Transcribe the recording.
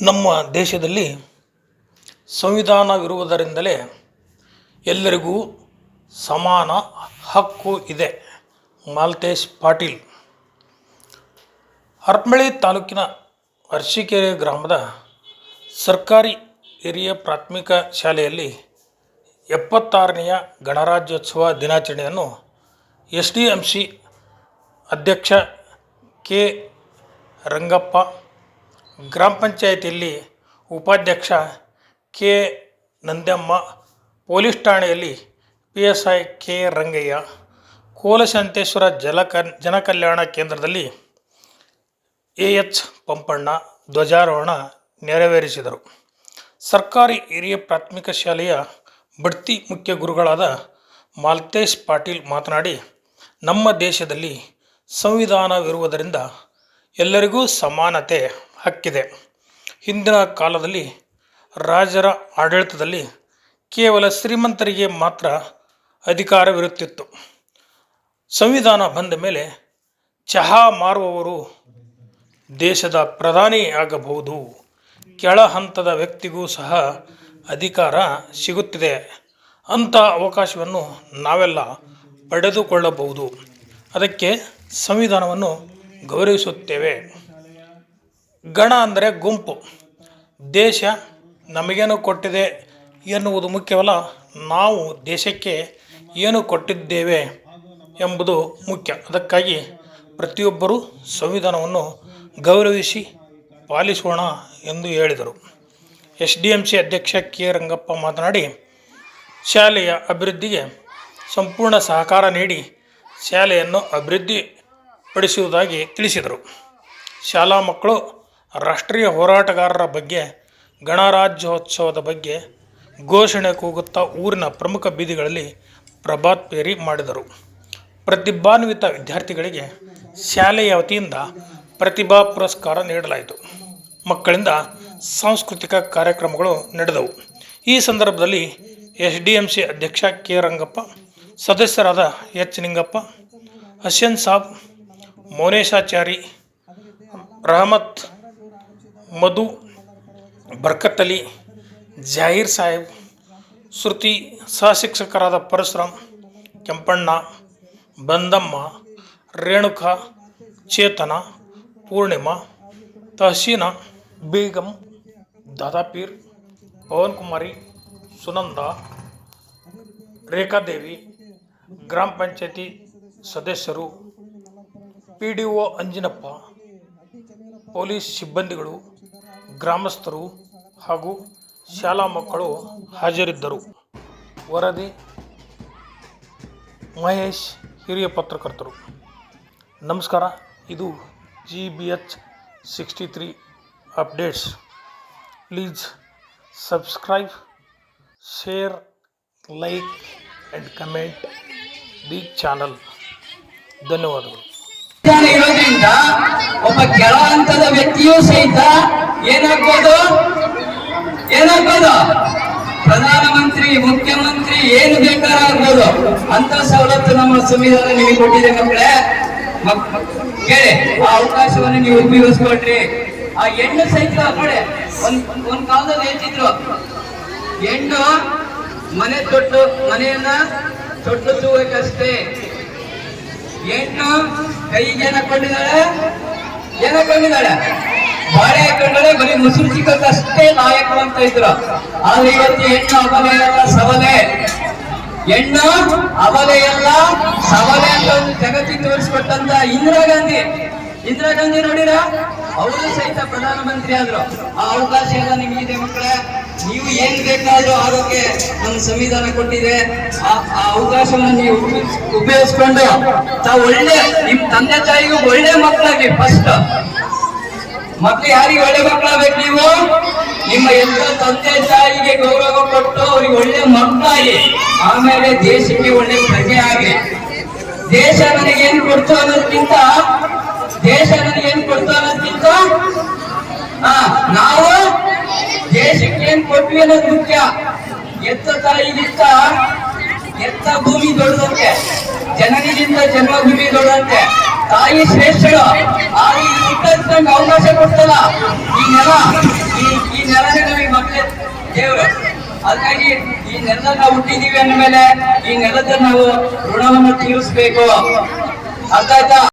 ನಮ್ಮ ದೇಶದಲ್ಲಿ ಸಂವಿಧಾನವಿರುವುದರಿಂದಲೇ ಎಲ್ಲರಿಗೂ ಸಮಾನ ಹಕ್ಕು ಇದೆ. ಮಾಲ್ತೇಶ್ ಪಾಟೀಲ್. ಹರಪನಳ್ಳಿ ತಾಲೂಕಿನ ಅರ್ಶಿಕೆರೆ ಗ್ರಾಮದ ಸರ್ಕಾರಿ ಹಿರಿಯ ಪ್ರಾಥಮಿಕ ಶಾಲೆಯಲ್ಲಿ ಎಪ್ಪತ್ತಾರನೆಯ ಗಣರಾಜ್ಯೋತ್ಸವ ದಿನಾಚರಣೆಯನ್ನು ಎಸ್ ಡಿ ಎಂ ಸಿ ಅಧ್ಯಕ್ಷ ಕೆ ರಂಗಪ್ಪ ಗ್ರಾಮ ಪಂಚಾಯತಿಯಲ್ಲಿ ಉಪಾಧ್ಯಕ್ಷ ಕೆ ನಂದ್ಯಮ್ಮ ಪೊಲೀಸ್ ಠಾಣೆಯಲ್ಲಿ P S I K Rangayya, Kolashantheshwara ಜಲಕ ಜನಕಲ್ಯಾಣ ಕೇಂದ್ರದಲ್ಲಿ ಎ ಎಚ್ ಪಂಪಣ್ಣ ಧ್ವಜಾರೋಹಣ ನೆರವೇರಿಸಿದರು. ಸರ್ಕಾರಿ ಹಿರಿಯ ಪ್ರಾಥಮಿಕ ಶಾಲೆಯ ಬಡ್ತಿ ಮುಖ್ಯ ಗುರುಗಳಾದ ಮಾಲ್ತೇಶ್ ಪಾಟೀಲ್ ಮಾತನಾಡಿ, ನಮ್ಮ ದೇಶದಲ್ಲಿ ಸಂವಿಧಾನವಿರುವುದರಿಂದ ಎಲ್ಲರಿಗೂ ಸಮಾನತೆ. ಹಕ್ಕಿದೆ. ಹಿಂದಿನ ಕಾಲದಲ್ಲಿ ರಾಜರ ಆಡಳಿತದಲ್ಲಿ ಕೇವಲ ಶ್ರೀಮಂತರಿಗೆ ಮಾತ್ರ ಅಧಿಕಾರವಿರುತ್ತಿತ್ತು. ಸಂವಿಧಾನ ಬಂದ ಮೇಲೆ ಚಹಾ ಮಾರುವವರು ದೇಶದ ಪ್ರಧಾನಿ ಆಗಬಹುದು. ಕೆಳ ಹಂತದ ವ್ಯಕ್ತಿಗೂ ಸಹ ಅಧಿಕಾರ ಸಿಗುತ್ತಿದೆ. ಅಂಥ ಅವಕಾಶವನ್ನು ನಾವೆಲ್ಲ ಪಡೆದುಕೊಳ್ಳಬಹುದು. ಅದಕ್ಕೆ ಸಂವಿಧಾನವನ್ನು ಗೌರವಿಸುತ್ತೇವೆ. ಗಣ ಅಂದರೆ ಗುಂಪು. ದೇಶ ನಮಗೇನು ಕೊಟ್ಟಿದೆ ಎನ್ನುವುದು ಮುಖ್ಯವಲ್ಲ, ನಾವು ದೇಶಕ್ಕೆ ಏನು ಕೊಟ್ಟಿದ್ದೇವೆ ಎಂಬುದು ಮುಖ್ಯ. ಅದಕ್ಕಾಗಿ ಪ್ರತಿಯೊಬ್ಬರೂ ಸಂವಿಧಾನವನ್ನು ಗೌರವಿಸಿ ಪಾಲಿಸೋಣ ಎಂದು ಹೇಳಿದರು. ಎಸ್ ಡಿ ಎಂ ಸಿ ಅಧ್ಯಕ್ಷ ಕೆ ರಂಗಪ್ಪ ಮಾತನಾಡಿ, ಶಾಲೆಯ ಅಭಿವೃದ್ಧಿಗೆ ಸಂಪೂರ್ಣ ಸಹಕಾರ ನೀಡಿ ಶಾಲೆಯನ್ನು ಅಭಿವೃದ್ಧಿಪಡಿಸುವುದಾಗಿ ತಿಳಿಸಿದರು. ಶಾಲಾ ಮಕ್ಕಳು ರಾಷ್ಟ್ರೀಯ ಹೋರಾಟಗಾರರ ಬಗ್ಗೆ, ಗಣರಾಜ್ಯೋತ್ಸವದ ಬಗ್ಗೆ ಘೋಷಣೆ ಕೂಗುತ್ತಾ ಊರಿನ ಪ್ರಮುಖ ಬೀದಿಗಳಲ್ಲಿ ಪ್ರಭಾತ್ ಪೇರಿ ಮಾಡಿದರು. ಪ್ರತಿಭಾನ್ವಿತ ವಿದ್ಯಾರ್ಥಿಗಳಿಗೆ ಶಾಲೆಯ ವತಿಯಿಂದ ಪ್ರತಿಭಾ ಪುರಸ್ಕಾರ ನೀಡಲಾಯಿತು. ಮಕ್ಕಳಿಂದ ಸಾಂಸ್ಕೃತಿಕ ಕಾರ್ಯಕ್ರಮಗಳು ನಡೆದವು. ಈ ಸಂದರ್ಭದಲ್ಲಿ ಎಸ್ ಡಿ ಎಂ ಸಿ ಅಧ್ಯಕ್ಷ ಕೆ ರಂಗಪ್ಪ ಸದಸ್ಯರಾದ ಎಚ್ ನಿಂಗಪ್ಪ ಹಸನ್ ಸಾಬ್, ಮೌನೇಶಾಚಾರಿ, ರಹಮತ್ ಮಧು ಬರ್ಕತ್ ಅಲಿ ಜಾಹೀರ್ ಸಾಹೇಬ್, ಶ್ರುತಿ ಸಹಶಿಕ್ಷಕರಾದ ಪರಶುರಾಮ್, ಕೆಂಪಣ್ಣ, ಬಂದಮ್ಮ, ರೇಣುಕಾ, ಚೇತನ, ಪೂರ್ಣಿಮಾ ತಹಸೀನಾ ಬೇಗಂ, ದಾದಾಪೀರ್ ಪವನ್ ಕುಮಾರಿ ಸುನಂದ, ರೇಖಾದೇವಿ, ಗ್ರಾಮ ಪಂಚಾಯತಿ ಸದಸ್ಯರು, P D O Anjinappa, police ಸಿಬ್ಬಂದಿಗಳು ಗ್ರಾಮಸ್ಥರು ಹಾಗೂ ಶಾಲಾ ಮಕ್ಕಳು ಹಾಜರಿದ್ದರು. ವರದಿ, ಮಹೇಶ್ ಹಿರಿಯ ಪತ್ರಕರ್ತರು. ನಮಸ್ಕಾರ, ಇದು G B H sixty three updates please subscribe share like and comment the channel ಧನ್ಯವಾದಗಳು. ಇರೋದ್ರಿಂದ ಒಬ್ಬ ಕೆಳ ಹಂತದ ವ್ಯಕ್ತಿಯೂ ಸಹಿತ ಏನಾಗ್ಬೋದು? ಏನಾಗ್ಬೋದು? ಪ್ರಧಾನಮಂತ್ರಿ, ಮುಖ್ಯಮಂತ್ರಿ ಏನು ಬೇಕಾದ್ರೂ ಆಗ್ಬೋದು. ಅಂತ ಸವಲತ್ತು ನಮ್ಮ ಸಂವಿಧಾನ ನಿಮಗೆ ಕೊಟ್ಟಿದೆ ಮಕ್ಕಳೇ. ಮಕ್- ಕೇಳಿ, ಆ ಅವಕಾಶವನ್ನು ನೀವು ಉಪಯೋಗಿಸ್ಕೊಳ್ರಿ. ಆ ಹೆಣ್ಣು ಸಹಿತ ನೋಡಿ, ಒಂದ್ ಒಂದ್ ಕಾಲದಲ್ಲಿ ಹೇಳ್ತಿದ್ರು. ಹೆಣ್ಣು ಮನೆ ತೊಟ್ಟು, ಮನೆಯನ್ನ ತೊಟ್ಟಿಸುವುದಕ್ಕಷ್ಟೇ ಹೆಣ್ಣು ಕೈಗೆ ಏನಕೊಂಡಿದ್ದಾಳೆ ಏನಕೊಂಡಿದ್ದಾಳೆ ಬಾಳೆ ಹಾಕೊಂಡಳೆ ಬರೀ ಮುಸುರು ನಾಯಕರು ಅಂತ ಇದ್ರು. ಆದ್ರೆ ಇವತ್ತು ಹೆಣ್ಣು ಅಬಲೆಯಲ್ಲ ಸಬಲೆ ಹೆಣ್ಣು ಅಬಲೆಯಲ್ಲ ಸಬಲೆ ಅಂತ ಒಂದು ಜಗತ್ತಿಗೆ ತೋರಿಸ್ಕೊಟ್ಟಂತ ಇಂದಿರಾ ಗಾಂಧಿ. ಇಂದಿರಾ ಗಾಂಧಿ ನೋಡಿರ? ಅವರು ಸಹಿತ ಪ್ರಧಾನಮಂತ್ರಿ ಆದ್ರು. ಆ ಅವಕಾಶ ಎಲ್ಲ ನಿಮಗಿದೆ ಮಕ್ಕಳೇ. ನೀವು ಏನ್ ಬೇಕಾದ್ರೂ ಆರೋಗ್ಯ ನಮ್ಮ ಸಂವಿಧಾನ ಕೊಟ್ಟಿದೆ. ಆ ಅವಕಾಶವನ್ನು ನೀವು ಉಪಯೋಗಿಸ್- ಉಪಯೋಗಿಸ್ಕೊಂಡು ತಾವು ಒಳ್ಳೆ, ನಿಮ್ ತಂದೆ ತಾಯಿಗೂ ಒಳ್ಳೆ ಮಕ್ಕಳಾಗಿ ಫಸ್ಟ್ ಮಕ್ಳು ಯಾರಿಗೆ ಒಳ್ಳೆ ಮಕ್ಕಳಾಗ್ಬೇಕು ನೀವು? ನಿಮ್ಮ ಎಲ್ಲ ತಂದೆ ತಾಯಿಗೆ ಗೌರವ ಕೊಟ್ಟು ಅವ್ರಿಗೆ ಒಳ್ಳೆ ಮಕ್ಕಳಾಗಿ. ಆಮೇಲೆ ದೇಶಕ್ಕೆ ಒಳ್ಳೆ ಪ್ರಜೆ ಆಗಿ. ದೇಶ ನನಗೆ ಏನ್ ಕೊಡ್ತು ಅನ್ನೋದಕ್ಕಿಂತ ದೇಶ ನನಗೆ ಏನ್ ಕೊಡ್ತು ಅನ್ನೋದಕ್ಕಿಂತ ನಾವು ದೇಶಕ್ಕೆ ಏನ್ ಕೊಟ್ವಿ ಅನ್ನೋದು ಮುಖ್ಯ. ಎತ್ತ ತಾಯಿಗಿಂತ, ಎತ್ತ ಭೂಮಿ ದೊಡ್ಡದಂತೆ. ಜನನಿಗಿಂತ ಜನ್ಮಭೂಮಿ ದೊಡ್ಡದಂತೆ. ತಾಯಿ ಶ್ರೇಷ್ಠಗಳು ಆದ್ರೆ ಈ ಅವಕಾಶ ಕೊಡ್ತಲ್ಲ. ಈ ನೆಲ, ಈ ಈ ನೆಲನೇ ನಮಗೆ ಮಕ್ಕಳ ದೇವರು. ಹಾಗಾಗಿ ಈ ನೆಲ ನಾವು ಹುಟ್ಟಿದೀವಿ ಅಂದಮೇಲೆ ಈ ನೆಲದ ನಾವು ಋಣವನ್ನು ತೀರಿಸ್ಬೇಕು. ಅರ್ಥ ಆಯ್ತಾ?